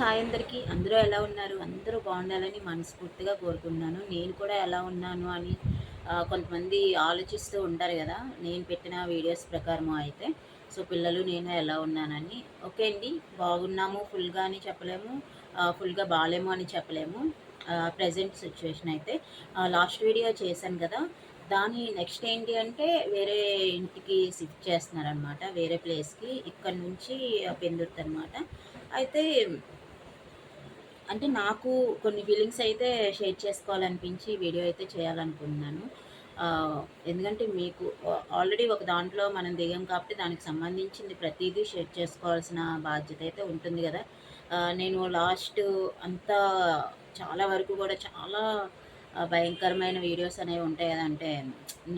Hi అందరికీ. అందరూ ఎలా ఉన్నారు? అందరూ బాగుండాలని మనస్ఫూర్తిగా కోరుకుంటున్నాను. నేను కూడా ఎలా ఉన్నాను అని కొంతమంది ఆలోచిస్తూ ఉంటారు కదా. నేను పెట్టిన వీడియోస్ ప్రకారం అయితే. సో పిల్లలు నేను ఎలా ఉన్నానని. ఓకే అండి. బాగున్నాము ఫుల్గా అని చెప్పలేము. ఫుల్గా బాగాలేము అని చెప్పలేము. ప్రజెంట్ సిచ్యువేషన్ అయితే. లాస్ట్ వీడియో చేశాను కదా. దాని నెక్స్ట్ ఏంటి అంటే వేరే ఇంటికి షిఫ్ట్ చేస్తున్నారనమాట వేరే ప్లేస్కి. ఇక్కడ నుంచి పెందుర్తి అనమాట అయితే అంటే నాకు కొన్ని ఫీలింగ్స్ అయితే షేర్ చేసుకోవాలనిపించి వీడియో అయితే చేయాలనుకుంటున్నాను. ఎందుకంటే మీకు ఆల్రెడీ ఒక దాంట్లో మనం దిగాం కాబట్టి దానికి సంబంధించింది ప్రతిదీ షేర్ చేసుకోవాల్సిన బాధ్యత అయితే ఉంటుంది కదా. నేను లాస్ట్ అంతా చాలా వరకు కూడా చాలా భయంకరమైన వీడియోస్ అనేవి ఉంటాయి కదా. అంటే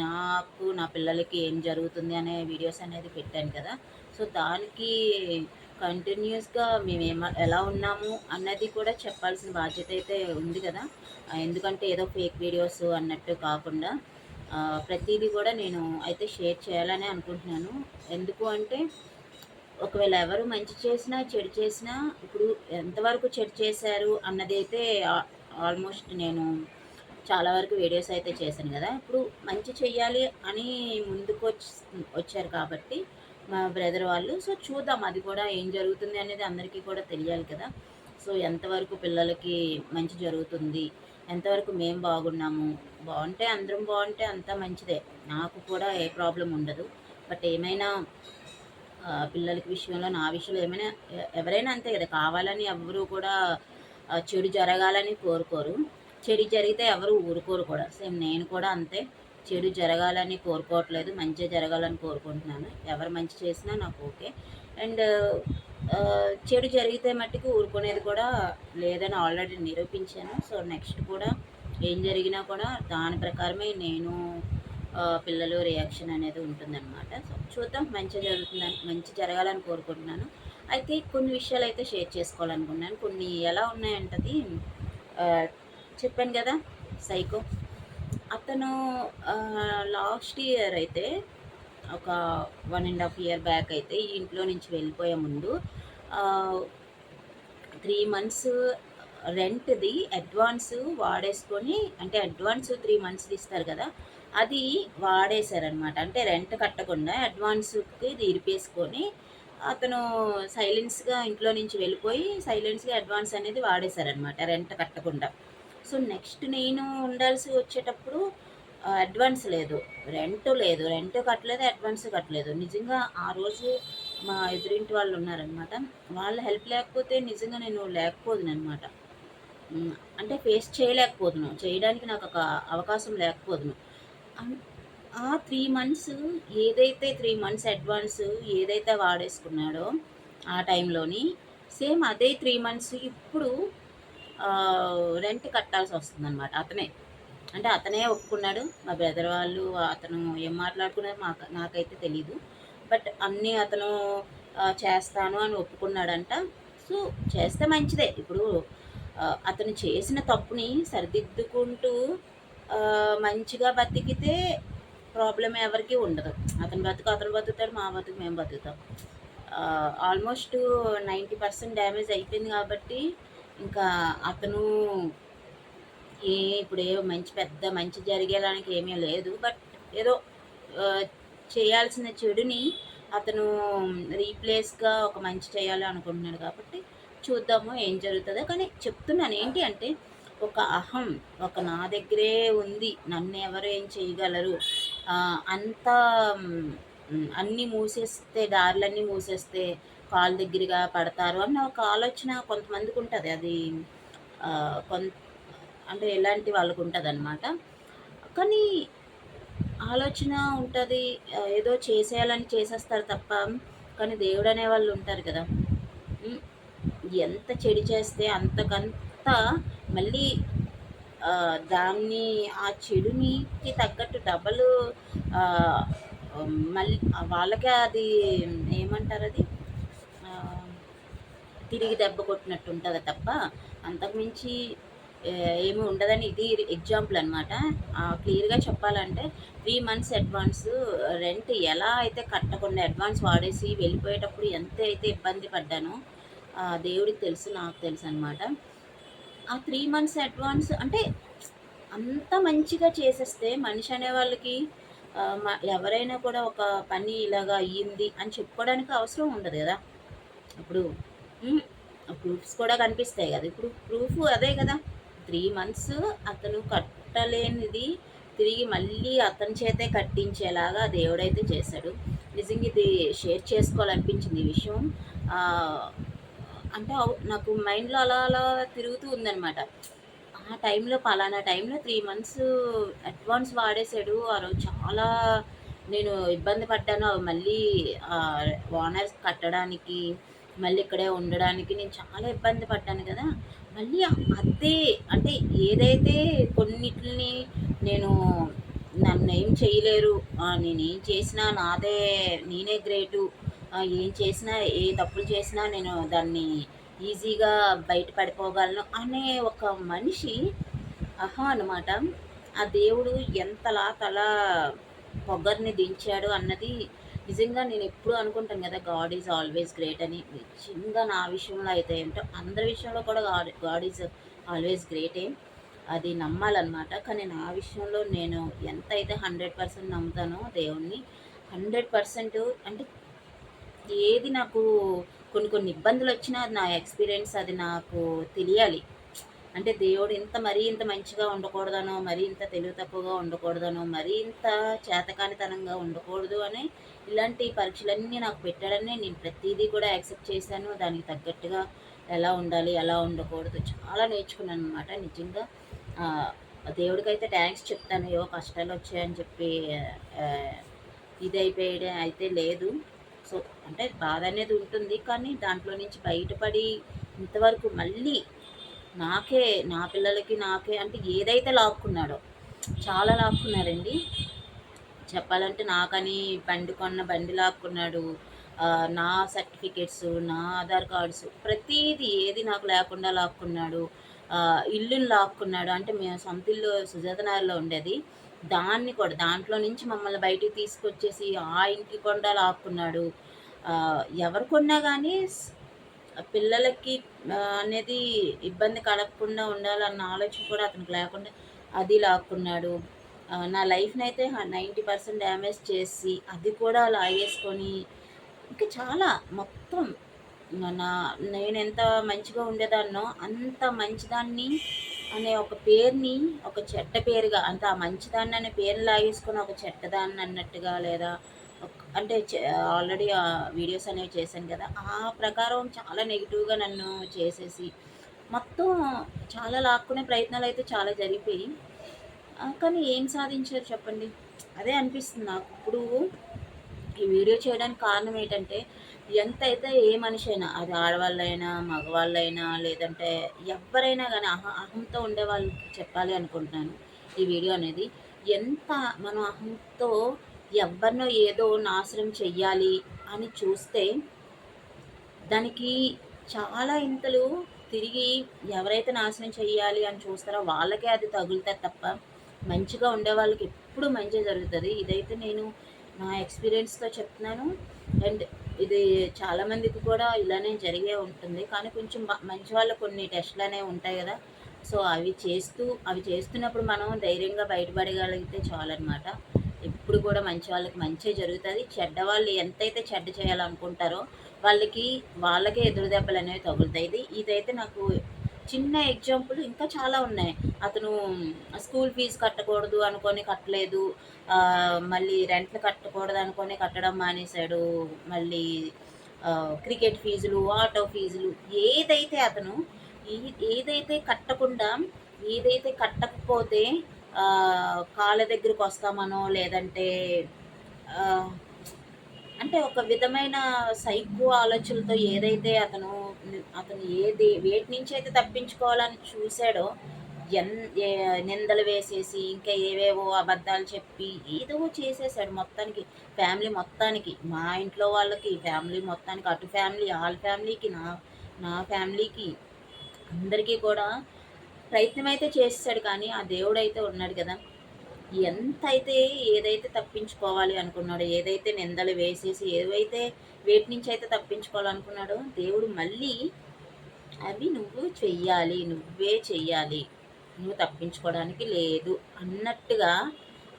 నాకు నా పిల్లలకి ఏం జరుగుతుంది అనే వీడియోస్ అనేది పెట్టాను కదా. సో దానికి కంటిన్యూస్గా మేము ఏమ ఎలా ఉన్నాము అన్నది కూడా చెప్పాల్సిన బాధ్యత అయితే ఉంది కదా. ఎందుకంటే ఏదో ఫేక్ వీడియోస్ అన్నట్టు కాకుండా ప్రతిదీ కూడా నేను అయితే షేర్ చేయాలని అనుకుంటున్నాను. ఎందుకు అంటే ఒకవేళ ఎవరు మంచి చేసినా చెడు చేసినా ఇప్పుడు ఎంతవరకు చెడు చేశారు అన్నది అయితే ఆల్మోస్ట్ నేను చాలా వరకు వీడియోస్ అయితే చేశాను కదా. ఇప్పుడు మంచి చెయ్యాలి అని ముందుకు వచ్చారు కాబట్టి మా బ్రదర్ వాళ్ళు. సో చూద్దాం అది కూడా ఏం జరుగుతుంది అనేది అందరికీ కూడా తెలియాలి కదా. సో ఎంతవరకు పిల్లలకి మంచి జరుగుతుంది? ఎంతవరకు మేము బాగున్నాము? బాగుంటే అందరం బాగుంటే అంతా మంచిదే. నాకు కూడా ఏ ప్రాబ్లం ఉండదు. బట్ ఏమైనా పిల్లలకి విషయంలో నా విషయంలో ఏమైనా ఎవరైనా అంతే కదా. కావాలని ఎవరు కూడా చెడు జరగాలని కోరుకోరు. చెడు జరిగితే ఎవరు ఊరుకోరు కూడా. సేమ్ నేను కూడా అంతే. చెడు జరగాలని కోరుకోవట్లేదు మంచి జరగాలని కోరుకుంటున్నాను. ఎవరు మంచి చేసినా నాకు ఓకే. అండ్ చెడు జరిగితే మట్టుకు ఊరుకునేది కూడా లేదని ఆల్రెడీ నిరూపించాను. సో నెక్స్ట్ కూడా ఏం జరిగినా కూడా దాని ప్రకారమే నేను పిల్లలు రియాక్షన్ అనేది ఉంటుందన్నమాట. సో చూద్దాం మంచి జరుగుతుందని మంచి జరగాలని కోరుకుంటున్నాను. అయితే కొన్ని విషయాలు అయితే షేర్ చేసుకోవాలనుకున్నాను. కొన్ని ఎలా ఉన్నాయంటది చెప్పాను కదా సైకో. అతను లాస్ట్ ఇయర్ అయితే ఒక one and half year back అయితే ఈ ఇంట్లో నుంచి వెళ్ళిపోయే ముందు త్రీ మంత్స్ రెంట్ది అడ్వాన్స్ వాడేసుకొని అంటే అడ్వాన్స్ త్రీ మంత్స్ ఇస్తారు కదా అది వాడేశారనమాట అంటే రెంట్ కట్టకుండా అడ్వాన్స్కి తీరిపేసుకొని అతను సైలెన్స్గా ఇంట్లో నుంచి వెళ్ళిపోయి సైలెన్స్గా అడ్వాన్స్ అనేది వాడేశారనమాట రెంట్ కట్టకుండా. సో నెక్స్ట్ నేను ఉండాల్సి వచ్చేటప్పుడు అడ్వాన్స్ లేదు. రెంట్ లేదు. రెంట్ కట్టలేదు అడ్వాన్స్ కట్టలేదు. నిజంగా ఆ రోజు మా ఎదురింటి వాళ్ళు ఉన్నారనమాట వాళ్ళ హెల్ప్ లేకపోతే నిజంగా నేను లేకపోదును అనమాట అంటే ఫేస్ చేయలేకపోదును. చేయడానికి నాకు ఒక అవకాశం లేకపోదును. ఆ త్రీ మంత్స్ ఏదైతే త్రీ మంత్స్ అడ్వాన్స్ ఏదైతే వాడేసుకున్నాడో ఆ టైంలోని సేమ్ అదే త్రీ మంత్స్ ఇప్పుడు రెంట్ కట్టాల్సి వస్తుంది అనమాట అతనే. అంటే అతనే ఒప్పుకున్నాడు. మా బ్రదర్ వాళ్ళు అతను ఏం మాట్లాడుకున్నారో మాకు నాకైతే తెలీదు. బట్ అన్నీ అతను చేస్తాను అని ఒప్పుకున్నాడంట. సో చేస్తే మంచిదే. ఇప్పుడు అతను చేసిన తప్పుని సరిదిద్దుకుంటూ మంచిగా బతికితే ప్రాబ్లం ఎవరికి ఉండదు. అతను బతుకు అతను బతుకుతాడు మా బతుకు మేము బతుకుతాం. ఆల్మోస్ట్ నైంటీ పర్సెంట్ డ్యామేజ్ అయిపోయింది కాబట్టి ఇంకా అతను ఏ ఇప్పుడు ఏ మంచి పెద్ద మంచి జరిగేదానికి ఏమీ లేదు. బట్ ఏదో చేయాల్సిన చెడుని అతను రీప్లేస్గా ఒక మంచి చేయాలి అనుకుంటున్నాడు కాబట్టి చూద్దాము ఏం జరుగుతుందో. కానీ చెప్తున్నాను ఏంటి అంటే ఒక అహం ఒక నా దగ్గరే ఉంది నన్ను ఎవరు ఏం చేయగలరు అంత అన్నీ మూసేస్తే దారులన్నీ మూసేస్తే కాలు దగ్గరగా పడతారు అన్న ఒక ఆలోచన కొంతమందికి ఉంటుంది. అది కొంత అంటే ఎలాంటి వాళ్ళకు ఉంటుంది అనమాట కానీ ఆలోచన ఉంటుంది. ఏదో చేసేయాలని చేసేస్తారు తప్ప కానీ దేవుడు అనే వాళ్ళు ఉంటారు కదా. ఎంత చెడు చేస్తే అంతకంత మళ్ళీ దాన్ని ఆ చెడునికి తగ్గట్టు డబల్ మళ్ళీ వాళ్ళకే అది ఏమంటారు అది? తిరిగి దెబ్బ కొట్టినట్టు ఉంటుంది తప్ప అంతకుమించి ఏమీ ఉండదని ఇది ఎగ్జాంపుల్ అనమాట క్లియర్గా చెప్పాలంటే త్రీ మంత్స్ అడ్వాన్స్ రెంట్ ఎలా అయితే కట్టకుండా అడ్వాన్స్ వాడేసి వెళ్ళిపోయేటప్పుడు ఎంత అయితే ఇబ్బంది పడ్డానో ఆ దేవుడికి తెలుసు నాకు తెలుసు అనమాట ఆ త్రీ మంత్స్ అడ్వాన్స్ అంటే అంత మంచిగా చేసేస్తే మనిషి అనే వాళ్ళకి ఎవరైనా కూడా ఒక పని ఇలాగా అయ్యింది అని చెప్పుకోవడానికి అవసరం ఉండదు కదా. ఇప్పుడు ప్రూఫ్స్ కూడా కనిపిస్తాయి కదా. ఇప్పుడు ప్రూఫ్ అదే కదా. త్రీ మంత్స్ అతను కట్టలేనిది తిరిగి మళ్ళీ అతని చేతే కట్టించేలాగా దేవుడైతే చేశాడు. నిజంగా ఇది షేర్ చేసుకోవాలనిపించింది ఈ విషయం. అంటే నాకు మైండ్లో అలా అలా తిరుగుతూ ఉందన్నమాట. ఆ టైంలో పలానా టైంలో త్రీ మంత్స్ అడ్వాన్స్ వాడేశాడు. ఆ రోజు చాలా నేను ఇబ్బంది పడ్డాను. అవి మళ్ళీ ఓనర్స్ కట్టడానికి మళ్ళీ ఇక్కడే ఉండడానికి నేను చాలా ఇబ్బంది పడ్డాను కదా. మళ్ళీ అదే అంటే ఏదైతే కొన్నిటిని నేను నన్ను ఏం చేయలేరు నేను నేనేం చేసినా నాదే నేనే గ్రేటు ఏం చేసినా ఏ తప్పులు చేసినా నేను దాన్ని ఈజీగా బయటపడిపోగలను అనే ఒక మనిషి అహా అనమాట ఆ దేవుడు ఎంతలా తల పొగర్ని దించాడు అన్నది నిజంగా నేను ఎప్పుడు అనుకుంటాను కదా గాడ్ ఈజ్ ఆల్వేస్ గ్రేట్ అని. నిజంగా నా విషయంలో అయితే ఏంటో అందరి విషయంలో కూడా God God is always great ఏం? అది నమ్మాలన్నమాట. కానీ నా విషయంలో నేను ఎంత అయితే హండ్రెడ్ పర్సెంట్ నమ్ముతానో దేవుణ్ణి హండ్రెడ్ పర్సెంట్ అంటే ఏది నాకు కొన్ని కొన్ని ఇబ్బందులు వచ్చినా అది నా ఎక్స్పీరియన్స్ అది నాకు తెలియాలి. అంటే దేవుడు ఇంత మరీ ఇంత మంచిగా ఉండకూడదనో మరీ ఇంత తెలివి తక్కువగా ఉండకూడదనో మరీ ఇంత చేతకానితనంగా ఉండకూడదు అని ఇలాంటి పరీక్షలన్నీ నాకు పెట్టాడని నేను ప్రతిదీ కూడా యాక్సెప్ట్ చేశాను. దానికి తగ్గట్టుగా ఎలా ఉండాలి ఎలా ఉండకూడదు చాలా నేర్చుకున్నాను అనమాట నిజంగా దేవుడికైతే థ్యాంక్స్ చెప్తాను. ఏవో కష్టాలు వచ్చాయని చెప్పి ఇది అయిపోయడం అయితే లేదు. సో అంటే బాధ అనేది ఉంటుంది. కానీ దాంట్లో నుంచి బయటపడి ఇంతవరకు మళ్ళీ నాకే నా పిల్లలకి నాకే అంటే ఏదైతే లాక్కున్నాడో చాలా లాక్కున్నారండి. చెప్పాలంటే నాకని బండి కొన్న బండి లాక్కున్నాడు. నా సర్టిఫికేట్స్ నా ఆధార్ కార్డ్స్ ప్రతిదీ ఏది నాకు లేకుండా లాక్కున్నాడు. ఇల్లుని లాక్కున్నాడు. అంటే మేము సొంత ఇల్లు సుజాతనగర్లో ఉండేది. దాన్ని కూడా దాంట్లో నుంచి మమ్మల్ని బయటికి తీసుకొచ్చేసి ఆ ఇంటి కొండ లాక్కున్నాడు. ఎవరు కొన్నా కానీ పిల్లలకి అనేది ఇబ్బంది కలగకుండా ఉండాలన్న ఆలోచన కూడా అతనికి లేకుండా అది లాక్కున్నాడు. నా లైఫ్ని అయితే నైంటీ పర్సెంట్ డ్యామేజ్ చేసి అది కూడా లాగేసుకొని ఇంకా చాలా మొత్తం నా నేను ఎంత మంచిగా ఉండేదాన్నో అంత మంచిదాన్ని అనే ఒక పేరుని ఒక చెడ్డ పేరుగా అంటే ఆ మంచిదాన్ని అనే పేరుని లాగేసుకొని ఒక చెడ్డదాన్ని అన్నట్టుగా లేదా అంటే ఆల్రెడీ వీడియోస్ అనేవి చేశాను కదా ఆ ప్రకారం చాలా నెగిటివ్గా నన్ను చేసేసి మొత్తం చాలా లాక్కునే ప్రయత్నాలు అయితే చాలా జరిగిపోయి కానీ ఏం సాధించారు చెప్పండి? అదే అనిపిస్తుంది నాకు. ఇప్పుడు ఈ వీడియో చేయడానికి కారణం ఏంటంటే ఎంతైతే ఏ మనిషి అయినా అది ఆడవాళ్ళైనా మగవాళ్ళైనా లేదంటే ఎవరైనా కానీ అహ అహంతో ఉండే వాళ్ళకి చెప్పాలి అనుకుంటున్నాను ఈ వీడియో అనేది. ఎంత మనం అహంతో ఎవరినో ఏదో నాశనం చెయ్యాలి అని చూస్తే దానికి చాలా ఇంతలు తిరిగి ఎవరైతే నాశనం చెయ్యాలి అని చూస్తారో వాళ్ళకే అది తగులుతుంది తప్ప మంచిగా ఉండే వాళ్ళకి ఎప్పుడు మంచి జరుగుతుంది. ఇదైతే నేను నా ఎక్స్పీరియన్స్తో చెప్తున్నాను. అండ్ ఇది చాలామందికి కూడా ఇలానే జరిగే ఉంటుంది. కానీ కొంచెం మంచి వాళ్ళ కొన్ని టెస్ట్లు అనేవి ఉంటాయి కదా. సో అవి చేస్తూ అవి చేస్తున్నప్పుడు మనం ధైర్యంగా బయటపడగలిగితే చాలన్నమాట. ఎప్పుడు కూడా మంచి వాళ్ళకి మంచి జరుగుతుంది. చెడ్డ వాళ్ళు ఎంతైతే చెడ్డ చేయాలనుకుంటారో వాళ్ళకి వాళ్ళకే ఎదురు దెబ్బలు అనేవి తగులుతాయి. ఇది ఇదైతే నాకు చిన్న ఎగ్జాంపుల్ ఇంకా చాలా ఉన్నాయి. అతను స్కూల్ ఫీజు కట్టకూడదు అనుకొని కట్టలేదు. మళ్ళీ రెంట్లు కట్టకూడదు అనుకొని కట్టడం మానేశాడు. మళ్ళీ క్రికెట్ ఫీజులు ఆటో ఫీజులు ఏదైతే అతను ఏదైతే కట్టకుండా ఏదైతే కట్టకపోతే కాళ్ళ దగ్గరకు వస్తామనో లేదంటే అంటే ఒక విధమైన సైకో ఆలోచనలతో ఏదైతే అతను అతను ఏది వేటి నుంచి అయితే తప్పించుకోవాలని చూశాడో ఎన్ ఏ- నిందలు వేసేసి ఇంకా ఏవేవో అబద్ధాలు చెప్పి ఏదో చేసేసాడు మొత్తానికి ఫ్యామిలీ మొత్తానికి మా ఇంట్లో వాళ్ళకి ఫ్యామిలీ మొత్తానికి అటు ఫ్యామిలీ వాళ్ళ ఫ్యామిలీకి నా నా ఫ్యామిలీకి అందరికీ కూడా ప్రయత్నం అయితే చేస్తాడు కానీ ఆ దేవుడు అయితే ఉన్నాడు కదా. ఎంత అయితే ఏదైతే తప్పించుకోవాలి అనుకున్నాడో ఏదైతే నిందలు వేసేసి ఏవైతే వేటి నుంచి అయితే తప్పించుకోవాలనుకున్నాడో దేవుడు మళ్ళీ అవి నువ్వు చెయ్యాలి నువ్వే చెయ్యాలి. నువ్వు తప్పించుకోవడానికి లేదు అన్నట్టుగా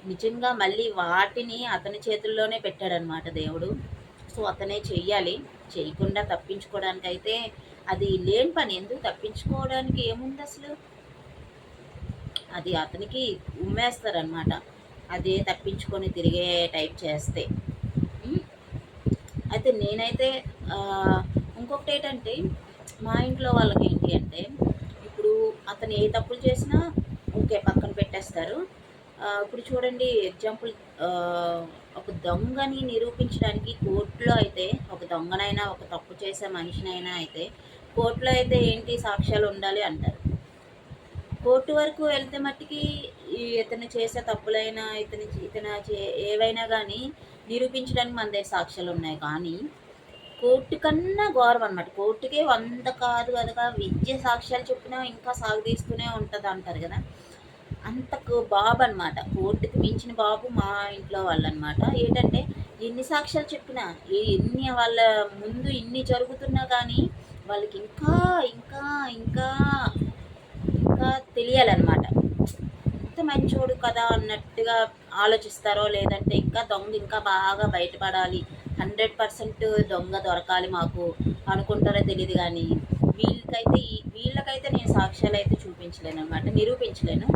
నిజంగా మళ్ళీ వాటిని అతని చేతుల్లోనే పెట్టాడనమాట దేవుడు. సో అతనే చెయ్యాలి. చేయకుండా తప్పించుకోవడానికి అయితే అది లేని పని. ఎందుకు తప్పించుకోవడానికి ఏముంది అసలు? అది అతనికి ఉమ్మేస్తారనమాట అదే తప్పించుకొని తిరిగే టైప్ చేస్తే. అయితే నేనైతే ఇంకొకటి ఏంటంటే మా ఇంట్లో వాళ్ళకి ఏంటి అంటే ఇప్పుడు అతను ఏ తప్పులు చేసినా ఓకే పక్కన పెట్టేస్తారు. ఇప్పుడు చూడండి ఎగ్జాంపుల్ ఒక దొంగని నిరూపించడానికి కోర్టులో అయితే ఒక దొంగనైనా ఒక తప్పు చేసే మనిషినైనా అయితే కోర్టులో అయితే ఏంటి సాక్ష్యాలు ఉండాలి అంటారు. కోర్టు వరకు వెళ్తే మట్టికి ఈ ఇతను చేసే తప్పులైనా ఇతని ఇతను చే- ఏవైనా కానీ నిరూపించడానికి మన దగ్గర సాక్ష్యాలు ఉన్నాయి. కానీ కోర్టు కన్నా గౌరవం అనమాట కోర్టుకే వంద కాదు కదా విద్య సాక్ష్యాలు చెప్పినా ఇంకా సాగదీస్తూనే ఉంటుంది అంటారు కదా. అంతకు బాబు అనమాట కోర్టుకి మించిన బాబు మా ఇంట్లో వాళ్ళు అనమాట ఏంటంటే ఎన్ని సాక్ష్యాలు చెప్పినా ఎన్ని వాళ్ళ ముందు ఇన్ని జరుగుతున్నా కానీ వాళ్ళకి ఇంకా ఇంకా ఇంకా ఇంకా తెలియాలన్నమాట. ఇంత మంచోడు కదా అన్నట్టుగా ఆలోచిస్తారో లేదంటే ఇంకా దొంగ ఇంకా బాగా బయటపడాలి. హండ్రెడ్ పర్సెంట్ దొంగ దొరకాలి మాకు అనుకుంటారో తెలియదు కానీ వీళ్ళకైతే వీళ్ళకైతే నేను సాక్ష్యాలు అయితే చూపించలేను అనమాట నిరూపించలేను.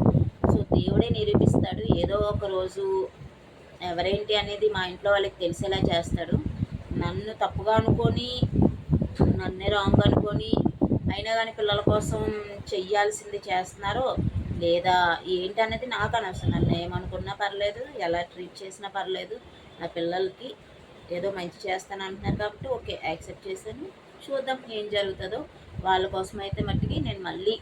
సో దేవుడే నిరూపిస్తాడు. ఏదో ఒక రోజు ఎవరేంటి అనేది మా ఇంట్లో వాళ్ళకి తెలిసేలా చేస్తాడు. నన్ను తప్పుగా అనుకొని నన్నే రాంగ్ అనుకొని అయినా కానీ పిల్లల కోసం చెయ్యాల్సింది చేస్తున్నారో లేదా ఏంటి అనేది నాకు అనవసరం. నన్ను ఏమనుకున్నా పర్లేదు ఎలా ట్రీట్ చేసినా పర్లేదు. నా పిల్లలకి ఏదో మంచి చేస్తాను అంటున్నారు కాబట్టి ఓకే యాక్సెప్ట్ చేశాను. చూద్దాం ఏం జరుగుతుందో. వాళ్ళ కోసం అయితే మట్టికి నేను మళ్ళీ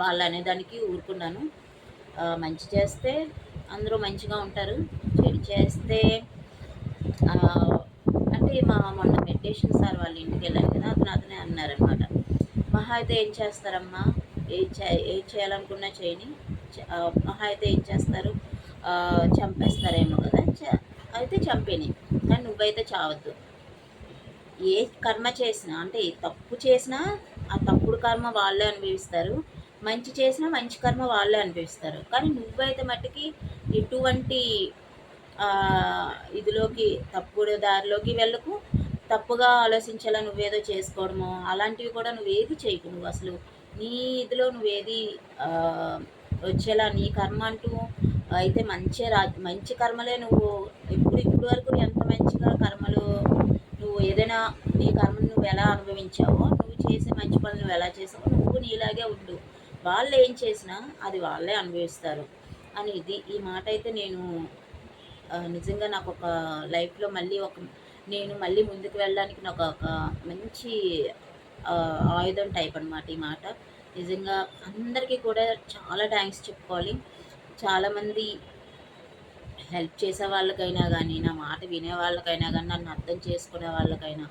వాళ్ళు అనేదానికి ఊరుకున్నాను. మంచి చేస్తే అందరూ మంచిగా ఉంటారు. చెడు చేస్తే అయితే మా మొన్న మెడిటేషన్ సార్ వాళ్ళ ఇంటికి వెళ్ళాను కదా అతను అతనే అన్నారనమాట మహా అయితే ఏం చేస్తారమ్మా? ఏం చే ఏం చేయాలనుకున్నా చేయని మహా అయితే ఏం చేస్తారు? చంపేస్తారేమో కదా చ- అయితే చంపేని. కానీ నువ్వైతే చావద్దు. ఏ కర్మ చేసినా అంటే తప్పు చేసినా ఆ తప్పుడు కర్మ వాళ్ళే అనుభవిస్తారు. మంచి చేసినా మంచి కర్మ వాళ్ళే అనుభవిస్తారు. కానీ నువ్వైతే మట్టుకి ఎటువంటి ఇదిలోకి తప్పుడు దారిలోకి వెళ్ళకు. తప్పుగా ఆలోచించేలా నువ్వేదో చేసుకోవడమో అలాంటివి కూడా నువ్వేది చేయకు. నువ్వు అసలు నీ ఇదిలో నువ్వేది వచ్చేలా నీ కర్మ అంటూ అయితే మంచి రా మంచి కర్మలే నువ్వు ఇప్పుడు ఇప్పుడు వరకు ఎంత మంచిగా కర్మలు నువ్వు ఏదైనా నీ కర్మను నువ్వు ఎలా అనుభవించావో నువ్వు చేసే మంచి పనులు నువ్వు ఎలా చేసావో నువ్వు నీలాగే ఉండు. వాళ్ళు ఏం చేసినా అది వాళ్ళే అనుభవిస్తారు. అని ఇది. ఈ మాట అయితే నేను నిజంగా నాకు ఒక లైఫ్లో మళ్ళీ ఒక నేను మళ్ళీ ముందుకు వెళ్ళడానికి నాకు ఒక మంచి ఆయుధం టైప్ అనమాట ఈ మాట. నిజంగా అందరికీ కూడా చాలా థ్యాంక్స్ చెప్పుకోవాలి. చాలామంది హెల్ప్ చేసే వాళ్ళకైనా కానీ నా మాట వినే వాళ్ళకైనా కానీ నన్ను అర్థం చేసుకునే వాళ్ళకైనా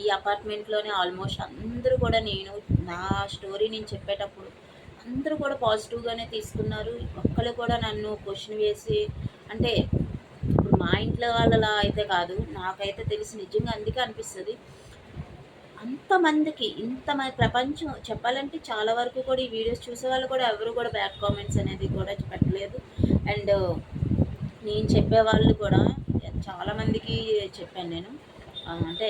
ఈ అపార్ట్మెంట్లోనే ఆల్మోస్ట్ అందరూ కూడా నేను నా స్టోరీ నేను చెప్పేటప్పుడు అందరూ కూడా పాజిటివ్గానే తీసుకున్నారు. ఒక్కరు కూడా నన్ను క్వశ్చన్ వేసి అంటే మా ఇంట్లో వాళ్ళలా అయితే కాదు. నాకైతే తెలిసి నిజంగా అందుకే అనిపిస్తుంది. అంతమందికి ఇంత ప్రపంచం చెప్పాలంటే చాలా వరకు కూడా ఈ వీడియోస్ చూసే వాళ్ళు కూడా ఎవరు కూడా బ్యాడ్ కామెంట్స్ అనేది కూడా పెట్టలేదు. అండ్ నేను చెప్పే వాళ్ళు కూడా చాలామందికి చెప్పాను నేను. అంటే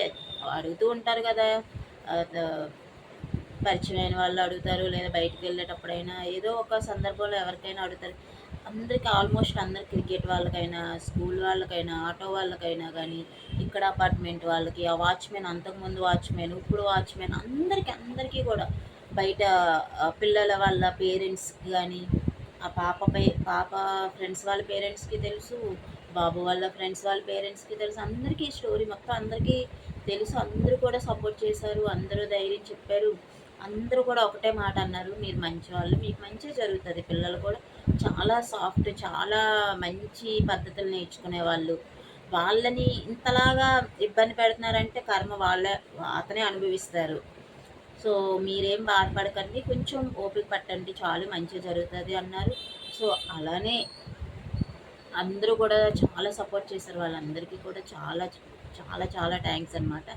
అడుగుతూ ఉంటారు కదా పరిచయమైన వాళ్ళు అడుగుతారు లేదా బయటికి వెళ్ళేటప్పుడైనా ఏదో ఒక సందర్భంలో ఎవరికైనా అడుగుతారు. అందరికీ ఆల్మోస్ట్ అందరు క్రికెట్ వాళ్ళకైనా స్కూల్ వాళ్ళకైనా ఆటో వాళ్ళకైనా కానీ ఇక్కడ అపార్ట్మెంట్ వాళ్ళకి ఆ వాచ్మెన్ అంతకుముందు వాచ్మెన్ ఇప్పుడు వాచ్మెన్ అందరికీ అందరికీ కూడా బయట పిల్లల వాళ్ళ పేరెంట్స్కి కానీ ఆ పాపపై పాప ఫ్రెండ్స్ వాళ్ళ పేరెంట్స్కి తెలుసు బాబు వాళ్ళ ఫ్రెండ్స్ వాళ్ళ పేరెంట్స్కి తెలుసు అందరికీ స్టోరీ మొత్తం అందరికీ తెలుసు అందరూ కూడా సపోర్ట్ చేశారు అందరూ ధైర్యం చెప్పారు అందరూ కూడా ఒకటే మాట అన్నారు మీరు మంచి వాళ్ళు మీకు మంచి జరుగుతుంది పిల్లలు కూడా చాలా సాఫ్ట్ చాలా మంచి పద్ధతులు నేర్చుకునే వాళ్ళు. వాళ్ళని ఇంతలాగా ఇబ్బంది పెడుతున్నారంటే కర్మ వాళ్ళ అతనే అనుభవిస్తారు. సో మీరేం బాధపడకండి కొంచెం ఓపిక పట్టండి చాలు మంచిగా జరుగుతుంది అన్నారు. సో అలానే అందరూ కూడా చాలా సపోర్ట్ చేశారు. వాళ్ళందరికీ కూడా చాలా చాలా చాలా థ్యాంక్స్ అనమాట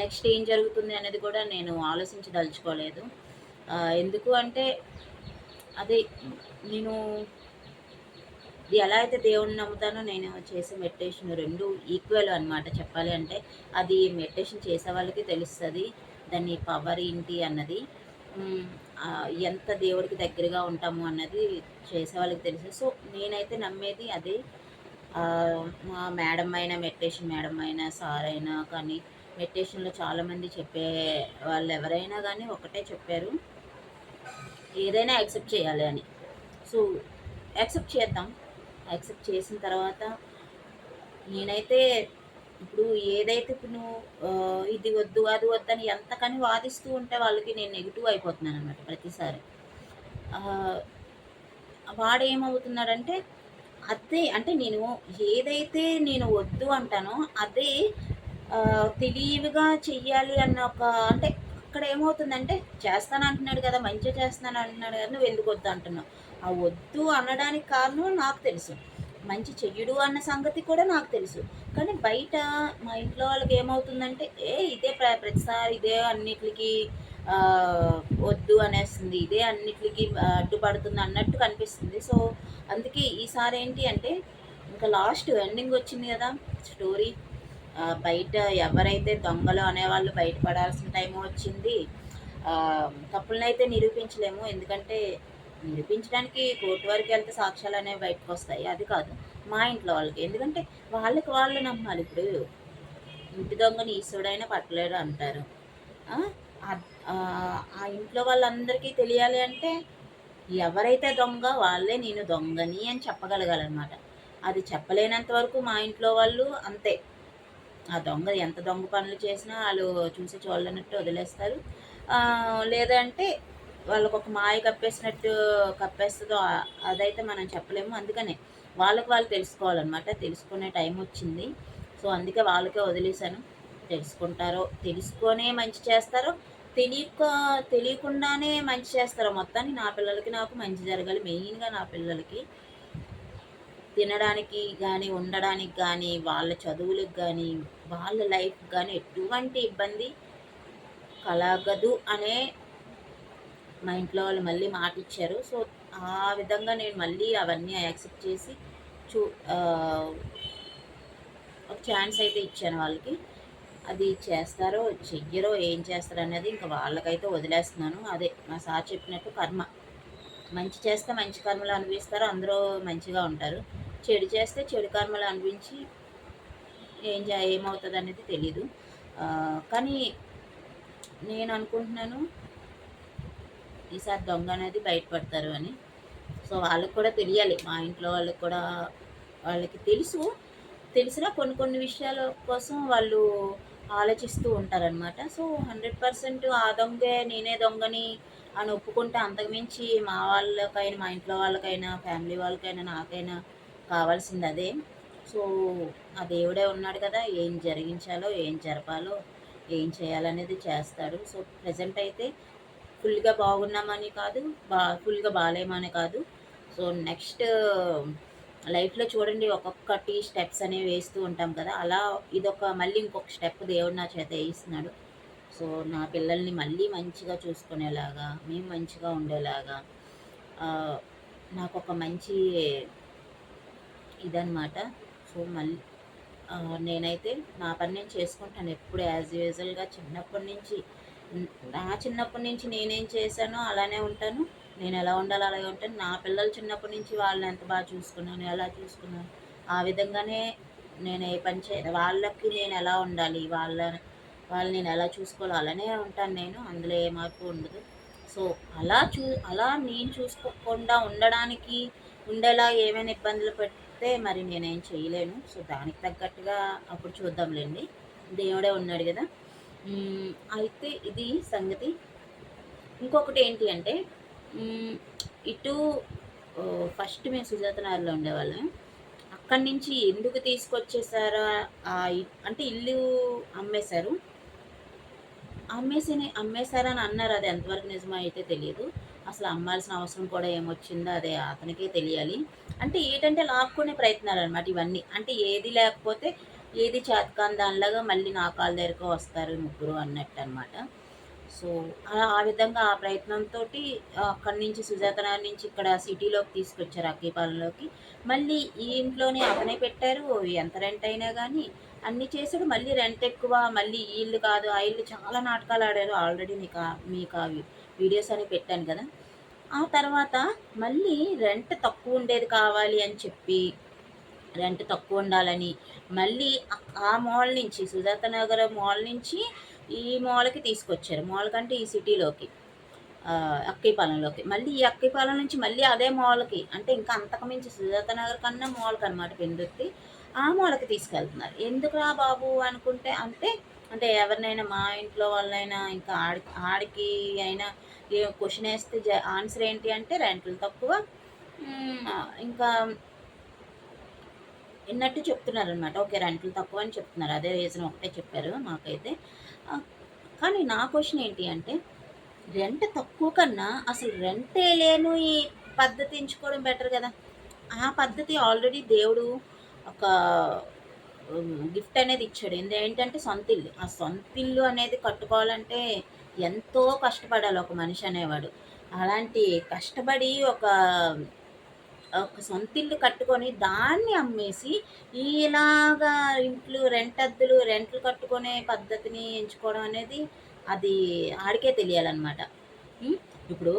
నెక్స్ట్ ఏం జరుగుతుంది అనేది కూడా నేను ఆలోచించదలుచుకోలేదు. ఎందుకు అంటే అదే నేను ఎలా అయితే దేవుణ్ణి నమ్ముతానో నేను చేసే మెడిటేషన్ రెండు ఈక్వల్ అనమాట చెప్పాలి అంటే అది మెడిటేషన్ చేసే వాళ్ళకి తెలుస్తుంది దాని పవర్ ఏంటి అన్నది ఎంత దేవుడికి దగ్గరగా ఉంటాము అన్నది చేసే వాళ్ళకి తెలుసు సో నేనైతే నమ్మేది అదే మా మేడం అయినా మెడిటేషన్ మేడం అయినా సార్ అయినా కానీ మెడిటేషన్లో చాలామంది చెప్పే వాళ్ళు ఎవరైనా కానీ ఒకటే చెప్పారు. ఏదైనా యాక్సెప్ట్ చేయాలి అని. సో యాక్సెప్ట్ చేద్దాం. యాక్సెప్ట్ చేసిన తర్వాత నేనైతే ఇప్పుడు ఏదైతే ఇప్పుడు నువ్వు ఇది వద్దు అది వద్దని ఎంతకని వాదిస్తూ ఉంటే వాళ్ళకి నేను నెగిటివ్ అయిపోతున్నాను అనమాట ప్రతిసారి. ఆ, వాడు ఏమవుతున్నాడంటే అదే అంటే నేను ఏదైతే నేను వద్దు అంటానో అదే తెలివిగా చెయ్యాలి అన్న ఒక అంటే అక్కడ ఏమవుతుందంటే చేస్తాను అంటున్నాడు కదా మంచిగా చేస్తాను అంటున్నాడు కదా నువ్వు ఎందుకు వద్దు అంటున్నావు? ఆ వద్దు అనడానికి కారణం నాకు తెలుసు. మంచి చెయ్యడు అన్న సంగతి కూడా నాకు తెలుసు. కానీ బయట మా ఇంట్లో వాళ్ళకి ఏమవుతుందంటే ఏ ఇదే ప్ర- ప్రతిసారి ఇదే అన్నిటికి వద్దు అనేస్తుంది. ఇదే అన్నిటికి అడ్డుపడుతుంది అన్నట్టు కనిపిస్తుంది. సో అందుకే ఈసారి ఏంటి అంటే ఇంకా లాస్ట్ ఎండింగ్ వచ్చింది కదా స్టోరీ. బయట ఎవరైతే దొంగలు అనేవాళ్ళు బయటపడాల్సిన టైం వచ్చింది. తప్పులనైతే నిరూపించలేము. ఎందుకంటే నిరూపించడానికి కోర్టు వరకు వెళ్తే సాక్ష్యాలు అనేవి బయటకు వస్తాయి. అది కాదు. మా ఇంట్లో వాళ్ళకి. ఎందుకంటే వాళ్ళకి వాళ్ళు నమ్మాలి. ఇప్పుడు ఇంటి దొంగని ఈశ్వడైనా పట్టలేడు అంటారు. ఆ, ఇంట్లో వాళ్ళందరికీ తెలియాలి అంటే ఎవరైతే దొంగ వాళ్ళే నేను దొంగని అని చెప్పగలగాలన్నమాట. అది చెప్పలేనంత వరకు మా ఇంట్లో వాళ్ళు అంతే. ఆ దొంగ ఎంత దొంగ పనులు చేసినా వాళ్ళు చూసి చూడలేనట్టు వదిలేస్తారు. లేదంటే వాళ్ళకు ఒక మాయ కప్పేసినట్టు కప్పేస్తుందో అదైతే మనం చెప్పలేము. అందుకనే వాళ్ళకి వాళ్ళు తెలుసుకోవాలన్నమాట. తెలుసుకునే టైం వచ్చింది. సో అందుకే వాళ్ళకే వదిలేశాను. తెలుసుకుంటారో తెలుసుకొనే మంచి చేస్తారో తెలియక తెలియకుండానే మంచి చేస్తారో మొత్తాన్ని నా పిల్లలకి నాకు మంచి జరగాలి. మెయిన్గా నా పిల్లలకి తినడానికి కానీ ఉండడానికి కానీ వాళ్ళ చదువులకు కానీ వాళ్ళ లైఫ్ కానీ ఎటువంటి ఇబ్బంది కలగదు అనే మా ఇంట్లో వాళ్ళు మళ్ళీ మాట ఇచ్చారు సో ఆ విధంగా నేను మళ్ళీ అవన్నీ యాక్సెప్ట్ చేసి చూ ఒక ఛాన్స్ అయితే ఇచ్చాను వాళ్ళకి. అది చేస్తారో చెయ్యరో ఏం చేస్తారో అనేది ఇంకా వాళ్ళకైతే వదిలేస్తున్నాను. అదే మా సార్ చెప్పినట్టు కర్మ. మంచి చేస్తే మంచి కర్మలు అనిపిస్తారు అందరూ మంచిగా ఉంటారు. చెడు చేస్తే చెడు కర్మలు అనిపించి ఏం ఏమవుతుంది అనేది తెలీదు. కానీ నేను అనుకుంటున్నాను ఈసారి దొంగ అనేది బయటపడతారు అని. సో వాళ్ళకి కూడా తెలియాలి. మా ఇంట్లో వాళ్ళకి కూడా వాళ్ళకి తెలుసు. తెలిసినా కొన్ని కొన్ని విషయాల కోసం వాళ్ళు ఆలోచిస్తూ ఉంటారనమాట సో హండ్రెడ్ పర్సెంట్ ఆ దొంగే నేనే దొంగని అని ఒప్పుకుంటే అంతకుమించి మా వాళ్ళకైనా మా ఇంట్లో వాళ్ళకైనా ఫ్యామిలీ వాళ్ళకైనా నాకైనా కావాల్సింది అదే. సో ఆ దేవుడే ఉన్నాడు కదా ఏం జరిగించాలో ఏం జరపాలో ఏం చేయాలనేది చేస్తాడు. సో ప్రజెంట్ అయితే ఫుల్గా బాగున్నామని కాదు బా ఫుల్గా బాగాలేమని కాదు. సో నెక్స్ట్ లైఫ్లో చూడండి ఒక్కొక్కటి స్టెప్స్ అనేవి వేస్తూ ఉంటాం కదా. అలా ఇదొక మళ్ళీ ఇంకొక స్టెప్ దేవుడు నా చేత వేయిస్తున్నాడు. సో నా పిల్లల్ని మళ్ళీ మంచిగా చూసుకునేలాగా మేము మంచిగా ఉండేలాగా నాకు ఒక మంచి ఇదన్నమాట. సో మళ్ళీ నేనైతే నా పని నేను చేసుకుంటాను ఎప్పుడు యాజ్ యూజువల్గా చిన్నప్పటి నుంచి. నా చిన్నప్పటి నుంచి నేనేం చేశానో అలానే ఉంటాను. నేను ఎలా ఉండాలో అలాగే ఉంటాను. నా పిల్లలు చిన్నప్పటి నుంచి వాళ్ళని ఎంత బాగా చూసుకున్నాను ఎలా చూసుకున్నాను ఆ విధంగానే నేను ఏ పని చే వాళ్ళకి నేను ఎలా ఉండాలి వాళ్ళ వాళ్ళని నేను ఎలా చూసుకోవాలో అలానే ఉంటాను నేను. అందులో ఏ మార్పు ఉండదు. సో అలా చూ అలా నేను చూసుకోకుండా ఉండడానికి ఉండేలా ఏమైనా ఇబ్బందులు పెడితే మరి నేనేం చేయలేను. సో దానికి తగ్గట్టుగా అప్పుడు చూద్దాంలేండి. దేవుడే ఉన్నాడు కదా. అయితే ఇది సంగతి. ఇంకొకటి ఏంటి అంటే ఇటు ఫస్ట్ మేము సుజాత నగర్లో ఉండేవాళ్ళం. అక్కడి నుంచి ఎందుకు తీసుకొచ్చేసారా అంటే ఇల్లు అమ్మేశారు. అమ్మేసి అమ్మేశారని అన్నారు. అది ఎంతవరకు నిజమో అయితే తెలియదు. అసలు అమ్మాల్సిన అవసరం కూడా ఏమొచ్చిందో అదే అతనికే తెలియాలి. అంటే ఏంటంటే లాక్కునే ప్రయత్నాలు అనమాట ఇవన్నీ. అంటే ఏది లేకపోతే ఏది చేతకాని దానిలాగా మళ్ళీ నా కాళ్ళ దగ్గరకు వస్తారు ముగ్గురు అన్నట్టు అనమాట సో ఆ విధంగా ఆ ప్రయత్నంతో అక్కడి నుంచి సుజాత నగర్ నుంచి ఇక్కడ సిటీలోకి తీసుకొచ్చారు అగ్గిపాలెంలోకి. మళ్ళీ ఈ ఇంట్లోనే అతనే పెట్టారు. ఎంత రెంట్ అయినా కానీ అన్ని చేశాడు. మళ్ళీ రెంట్ ఎక్కువ మళ్ళీ ఈ ఇల్లు కాదు ఆ ఇల్లు చాలా నాటకాలు ఆడారు. ఆల్రెడీ మీకు మీకు ఆ వీడియోస్ అని పెట్టాను కదా. ఆ తర్వాత మళ్ళీ రెంట్ తక్కువ ఉండేది కావాలి అని చెప్పి రెంట్ తక్కువ ఉండాలని. మళ్ళీ ఆ- మాల్ నుంచి సుజాత నగర్ మాల్ నుంచి ఈ మాల్కి తీసుకొచ్చారు. మాల్ కంటే ఈ సిటీలోకి ఆ, మళ్ళీ ఈ అక్కైపాలెం నుంచి మళ్ళీ అదే మాల్కి అంటే ఇంకా అంతకుమించి సుజాత నగర్ కన్నా మాల్కి అనమాట పెందుర్తి. ఆ మాల్కి తీసుకెళ్తున్నారు. ఎందుకురా బాబు అనుకుంటే అంటే అంటే ఎవరినైనా మా ఇంట్లో వాళ్ళైనా ఇంకా ఆడి ఆడికి అయినా ఏ క్వశ్చన్ వేస్తే జ ఆన్సర్ ఏంటి అంటే రెంట్లు తక్కువ. ఇంకా విన్నట్టు చెప్తున్నారు అనమాట ఓకే రెంట్లు తక్కువ అని చెప్తున్నారు. అదే రీజన్ ఒకటే చెప్పారు మాకైతే. కానీ నా క్వశ్చన్ ఏంటి అంటే రెంట్ తక్కువ కన్నా అసలు రెంటే లేను ఈ పద్ధతి ఎంచుకోవడం బెటర్ కదా? ఆ పద్ధతి ఆల్రెడీ దేవుడు ఒక గిఫ్ట్ అనేది ఇచ్చాడు. ఏంది- ఏంటంటే సొంత ఇల్లు. ఆ సొంత ఇల్లు అనేది కట్టుకోవాలంటే ఎంతో కష్టపడాలి ఒక మనిషి అనేవాడు. అలాంటి కష్టపడి ఒక ఒక సొంత ఇల్లు కట్టుకొని దాన్ని అమ్మేసి ఇలాగా ఇంట్లో రెంట్ అద్దెలు రెంట్లు కట్టుకునే పద్ధతిని ఎంచుకోవడం అనేది అది ఆడికే తెలియాలన్నమాట. ఇప్పుడు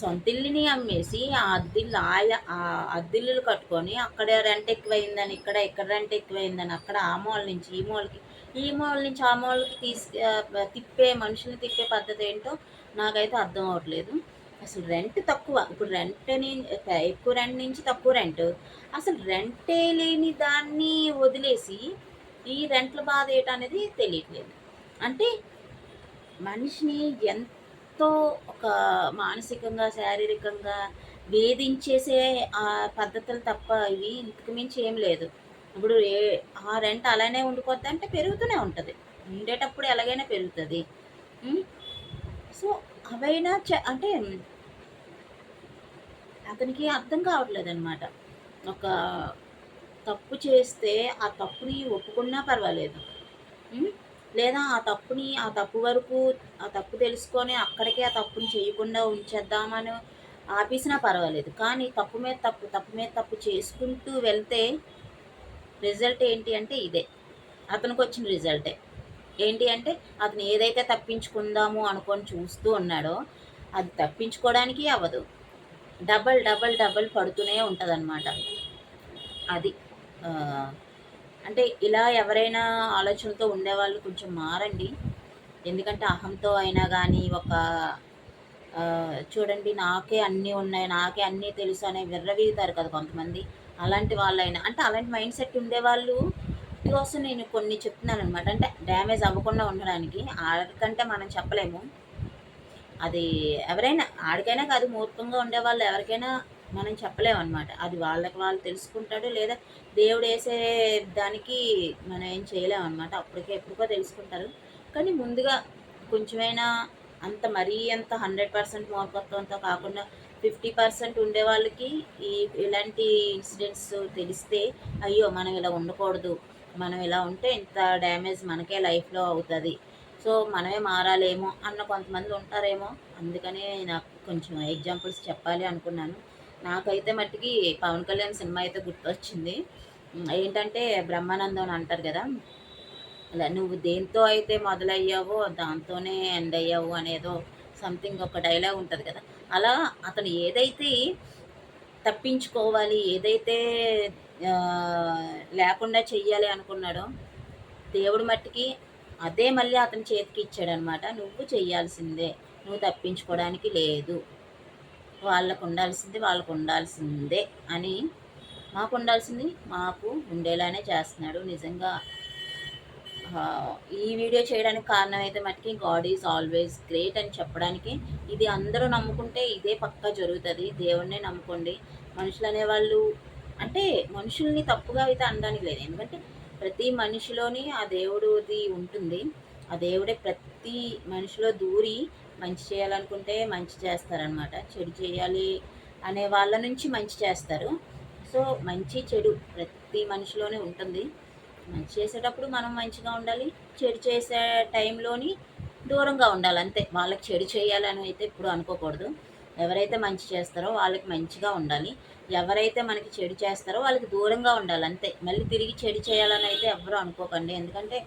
సొంత ఇల్లుని అమ్మేసి ఆ అద్దిల్లు ఆయా ఆ అద్దిల్లులు కట్టుకొని అక్కడ రెంట్ ఎక్కువైందని ఇక్కడ ఇక్కడ రెంట్ ఎక్కువైందని అక్కడ ఆ మాల్ నుంచి ఈ మోల్కి ఈ మాల్ నుంచి ఆ మాల్కి తీసి తిప్పే మనుషుల్ని తిప్పే పద్ధతి ఏంటో నాకైతే అర్థం అవ్వట్లేదు. అసలు రెంట్ తక్కువ. ఇప్పుడు రెంట్ ఎక్కువ రెంట్ నుంచి తక్కువ రెంట్ అసలు రెంటే లేని దాన్ని వదిలేసి ఈ రెంట్ల బాధ ఏంటనేది తెలియట్లేదు. అంటే మనిషిని ఎంతో ఒక మానసికంగా శారీరకంగా వేధించేసే ఆ పద్ధతులు తప్ప ఇవి ఇంతకు మించి ఏం లేదు. ఇప్పుడు ఏ ఆ రెంట్ అలానే ఉండిపోద్ది అంటే పెరుగుతూనే ఉంటుంది. ఉండేటప్పుడు ఎలాగైనా పెరుగుతుంది. సో అవైనా చ- అంటే అతనికి అర్థం కావట్లేదు అనమాట ఒక తప్పు చేస్తే ఆ తప్పుని ఒప్పుకున్నా పర్వాలేదు. లేదా ఆ తప్పుని ఆ తప్పు వరకు ఆ తప్పు తెలుసుకొని అక్కడికే ఆ తప్పుని చేయకుండా ఉంచేద్దామని ఆపేసినా పర్వాలేదు. కానీ తప్పు మీద తప్పు తప్పు మీద తప్పు చేసుకుంటూ వెళ్తే రిజల్ట్ ఏంటి అంటే ఇదే. అతనికి వచ్చిన రిజల్టే. ఏంటి అంటే అతను ఏదైతే తప్పించుకుందాము అనుకొని చూస్తూ ఉన్నాడో అది తప్పించుకోవడానికి అవ్వదు. డబల్ డబల్ డబల్ పడుతూనే ఉంటుంది అది అంటే ఇలా ఎవరైనా ఆలోచనతో ఉండేవాళ్ళు కొంచెం మారండి. ఎందుకంటే అహంతో అయినా కానీ ఒక చూడండి నాకే అన్నీ ఉన్నాయి నాకే అన్నీ తెలుసు అనే విర్రవీగుతారు కదా కొంతమంది. అలాంటి వాళ్ళైనా అంటే అలాంటి మైండ్ సెట్ ఉండేవాళ్ళు కోసం నేను కొన్ని చెప్తున్నాను అనమాట అంటే డ్యామేజ్ అవ్వకుండా ఉండడానికి ఆడికంటే మనం చెప్పలేము. అది ఎవరైనా ఆడికైనా కాదు మూర్ఖంగా ఉండేవాళ్ళు ఎవరికైనా మనం చెప్పలేము అనమాట అది వాళ్ళకి వాళ్ళు తెలుసుకుంటాడు లేదా దేవుడు వేసే దానికి మనం ఏం చేయలేము అనమాట అప్పటికే ఎప్పటికో తెలుసుకుంటారు. కానీ ముందుగా కొంచెమైనా అంత మరీ అంత హండ్రెడ్ పర్సెంట్ మూర్ఖత్వంతో కాకుండా ఫిఫ్టీ పర్సెంట్ ఉండే వాళ్ళకి ఈ ఇలాంటి ఇన్సిడెంట్స్ తెలిస్తే అయ్యో మనం ఇలా ఉండకూడదు. మనం ఇలా ఉంటే ఇంత డ్యామేజ్ మనకే లైఫ్లో అవుతుంది. సో మనమే మారాలేమో అన్న కొంతమంది ఉంటారేమో. అందుకనే నాకు కొంచెం ఎగ్జాంపుల్స్ చెప్పాలి అనుకున్నాను. నాకైతే మట్టికి పవన్ కళ్యాణ్ సినిమా అయితే గుర్తొచ్చింది. ఏంటంటే బ్రహ్మానందం అని అంటారు కదా. అలా నువ్వు దేంతో అయితే మొదలయ్యావో దాంతోనే ఎండ్ అయ్యావు అనేదో సంథింగ్ ఒక డైలాగ్ ఉంటుంది కదా. అలా అతను ఏదైతే తప్పించుకోవాలి ఏదైతే లేకుండా చెయ్యాలి అనుకున్నాడో దేవుడు మట్టికి అదే మళ్ళీ అతని చేతికి ఇచ్చాడనమాట. నువ్వు చేయాల్సిందే నువ్వు తప్పించుకోవడానికి లేదు. వాళ్ళకు ఉండాల్సింది వాళ్ళకు ఉండాల్సిందే అని మాకు ఉండాల్సింది. మాకు ఉండేలానే చేస్తున్నాడు. నిజంగా ఈ వీడియో చేయడానికి కారణం అయితే మటుకి గాడ్ ఈజ్ ఆల్వేస్ గ్రేట్ అని చెప్పడానికి. ఇది అందరూ నమ్ముకుంటే ఇదే పక్కా జరుగుతుంది. దేవుణ్ణే నమ్ముకోండి. మనుషులు అనేవాళ్ళు అంటే మనుషుల్ని తప్పుగా అయితే అనడానికి లేదు. ఎందుకంటే ప్రతి మనిషిలోని ఆ దేవుడిది ఉంటుంది. ఆ దేవుడే ప్రతి మనిషిలో దూరి మంచి చేయాలనుకుంటే మంచి చేస్తారనమాట చెడు చేయాలి అనే వాళ్ళ నుంచి మంచి చేస్తారు. సో మంచి చెడు ప్రతి మనిషిలోనే ఉంటుంది. మంచి చేసేటప్పుడు మనం మంచిగా ఉండాలి. చెడు చేసే టైంలోని దూరంగా ఉండాలి అంతే. వాళ్ళకి చెడు చేయాలని అయితే ఇప్పుడు అనుకోకూడదు. ఎవరైతే మంచి చేస్తారో వాళ్ళకి మంచిగా ఉండాలి. ఎవరైతే మనకి చెడు చేస్తారో వాళ్ళకి దూరంగా ఉండాలి అంతే. మళ్ళీ తిరిగి చెడు చేయాలని అయితే ఎవరు అనుకోకండి. ఎందుకంటే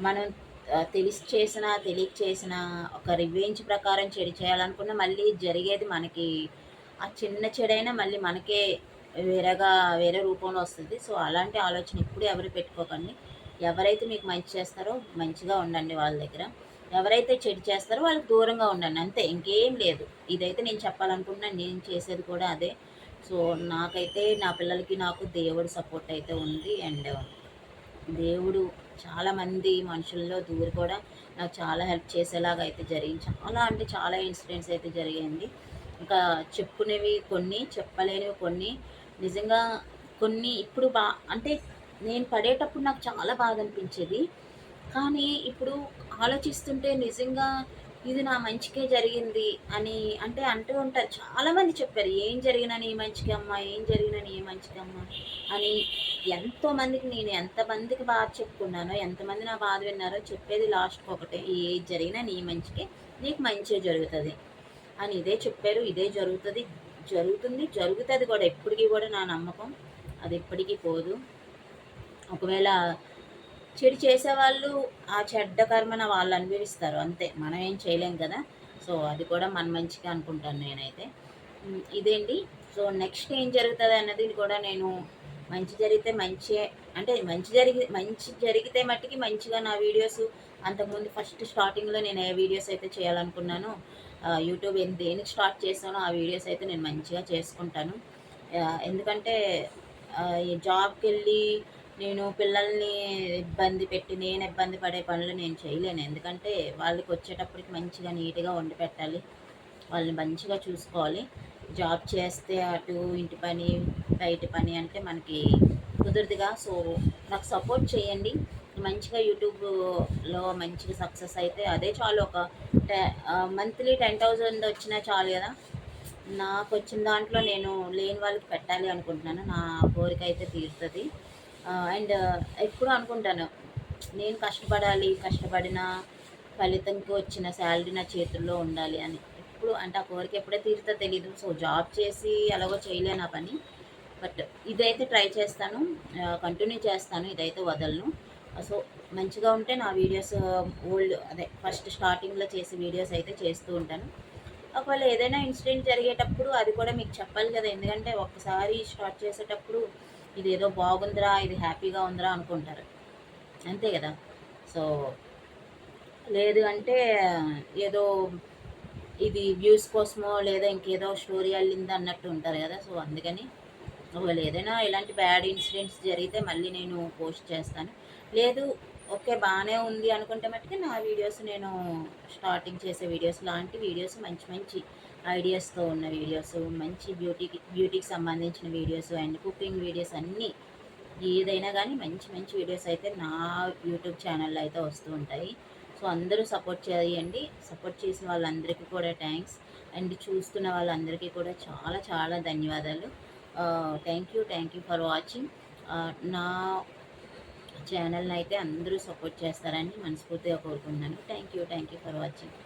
మనం తెలిసి చేసిన తెలియక చేసిన ఒక రివెంజ్ ప్రకారం చెడు చేయాలనుకున్న మళ్ళీ జరిగేది మనకి ఆ చిన్న చెడైనా మళ్ళీ మనకే వేరేగా వేరే రూపంలో వస్తుంది. సో అలాంటి ఆలోచన ఎప్పుడు ఎవరు పెట్టుకోకండి. ఎవరైతే మీకు మంచి చేస్తారో మంచిగా ఉండండి వాళ్ళ దగ్గర. ఎవరైతే చెడు చేస్తారో వాళ్ళకి దూరంగా ఉండండి అంతే. ఇంకేం లేదు. ఇదైతే నేను చెప్పాలనుకుంటున్నాను నేను చేసేది కూడా అదే. సో నాకైతే నా పిల్లలకి నాకు దేవుడు సపోర్ట్ అయితే ఉంది. అండ్ దేవుడు చాలామంది మనుషుల్లో దూరి కూడా నాకు చాలా హెల్ప్ చేసేలాగా అయితే జరిగింది. చాలా అంటే చాలా ఇన్సిడెంట్స్ అయితే జరిగాయండి. ఇంకా చెప్పుకునేవి కొన్ని చెప్పలేనివి కొన్ని. నిజంగా కొన్ని ఇప్పుడు బా అంటే నేను పడేటప్పుడు నాకు చాలా బాధ అనిపించేది. కానీ ఇప్పుడు ఆలోచిస్తుంటే నిజంగా ఇది నా మంచికే జరిగింది అని అంటే అంటూ ఉంటారు. చాలామంది చెప్పారు ఏం జరిగినా నీ మంచికి అమ్మ ఏం జరిగినా నీ మంచికి అమ్మ అని ఎంతోమందికి నేను ఎంతమందికి బాధ చెప్పుకున్నానో ఎంతమంది నా బాధ విన్నారో చెప్పేది లాస్ట్కి ఒకటే ఏది జరిగినా నీ మంచికే నీకు మంచిగా జరుగుతుంది అని ఇదే చెప్పారు ఇదే జరుగుతుంది జరుగుతుంది జరుగుతుంది కూడా ఎప్పటికీ కూడా నా నమ్మకం అది ఎప్పటికీ పోదు. ఒకవేళ చెడు చేసేవాళ్ళు ఆ చెడ్డ కర్మన వాళ్ళు అనుభవిస్తారు అంతే. మనం ఏం చేయలేం కదా. సో అది కూడా మన మంచిగా అనుకుంటాను నేనైతే. ఇదేంటి? సో నెక్స్ట్ ఏం జరుగుతుంది అన్నది కూడా నేను మంచి జరిగితే మంచి అంటే మంచి జరిగి మంచి జరిగితే మట్టుకి మంచిగా నా వీడియోస్ అంతకుముందు ఫస్ట్ స్టార్టింగ్లో నేను ఏ వీడియోస్ అయితే చేయాలనుకున్నానో యూట్యూబ్ ఏం దేనికి స్టార్ట్ చేశానో ఆ వీడియోస్ అయితే నేను మంచిగా చేసుకుంటాను. ఎందుకంటే జాబ్కి వెళ్ళి నేను పిల్లల్ని ఇబ్బంది పెట్టి నేను ఇబ్బంది పడే పనులు నేను చేయలేను. ఎందుకంటే వాళ్ళకి వచ్చేటప్పటికి మంచిగా నీట్గా వండి పెట్టాలి. వాళ్ళని మంచిగా చూసుకోవాలి. జాబ్ చేస్తే అటు ఇంటి పని బయట పని అంటే మనకి కుదురుదిగా. సో నాకు సపోర్ట్ చేయండి. మంచిగా యూట్యూబ్లో మంచిగా సక్సెస్ అయితే అదే చాలు. ఒక మంత్లీ టెన్ థౌజండ్ వచ్చినా చాలు కదా. నాకు వచ్చిన దాంట్లో నేను లేని వాళ్ళకి పెట్టాలి అనుకుంటున్నాను. నా కోరిక అయితే తీరుతుంది. అండ్ ఎప్పుడు అనుకుంటాను నేను కష్టపడాలి కష్టపడిన ఫలితంకి వచ్చిన శాలరీ నా చేతుల్లో ఉండాలి అని. ఎప్పుడు అంటే ఆ కోరిక ఎప్పుడే తీరుతో తెలియదు సో జాబ్ చేసి ఎలాగో చేయలేను ఆ పని. బట్ ఇదైతే ట్రై చేస్తాను కంటిన్యూ చేస్తాను ఇదైతే వదలను. సో మంచిగా ఉంటే నా వీడియోస్ ఓల్డ్ అదే ఫస్ట్ స్టార్టింగ్లో చేసే వీడియోస్ అయితే చేస్తూ ఉంటాను. ఒకవేళ ఏదైనా ఇన్సిడెంట్ జరిగేటప్పుడు అది కూడా మీకు చెప్పాలి కదా ఎందుకంటే ఒక్కసారి స్టార్ట్ చేసేటప్పుడు ఇది ఏదో బాగుందిరా ఇది హ్యాపీగా ఉందిరా అనుకుంటారు. అంతే కదా? సో లేదు అంటే ఏదో ఇది వ్యూస్ కోసమో లేదా ఇంకేదో స్టోరీ అల్లింది అన్నట్టు ఉంటారు కదా? సో అందుకని ఒకవేళ ఏదైనా ఇలాంటి బ్యాడ్ ఇన్సిడెంట్స్ జరిగితే మళ్ళీ నేను పోస్ట్ చేస్తాను. లేదు ఓకే బాగానే ఉంది అనుకుంటే మట్టుకు నా వీడియోస్ నేను స్టార్టింగ్ చేసే వీడియోస్ లాంటి వీడియోస్ మంచి మంచి ఐడియాస్తో ఉన్న వీడియోస్ మంచి బ్యూటీకి బ్యూటీకి సంబంధించిన వీడియోస్ అండ్ కుకింగ్ వీడియోస్ అన్నీ ఏదైనా కానీ మంచి మంచి వీడియోస్ అయితే నా యూట్యూబ్ ఛానల్లో అయితే వస్తూ ఉంటాయి. సో అందరూ సపోర్ట్ చేయండి. సపోర్ట్ చేసిన వాళ్ళందరికీ కూడా థ్యాంక్స్. అండ్ చూస్తున్న వాళ్ళందరికీ కూడా చాలా చాలా ధన్యవాదాలు. Thank you thank you for watching. నా ఛానల్ని అయితే అందరూ సపోర్ట్ చేస్తారని మనస్ఫూర్తిగా కోరుకుంటున్నాను. Thank you thank you for watching.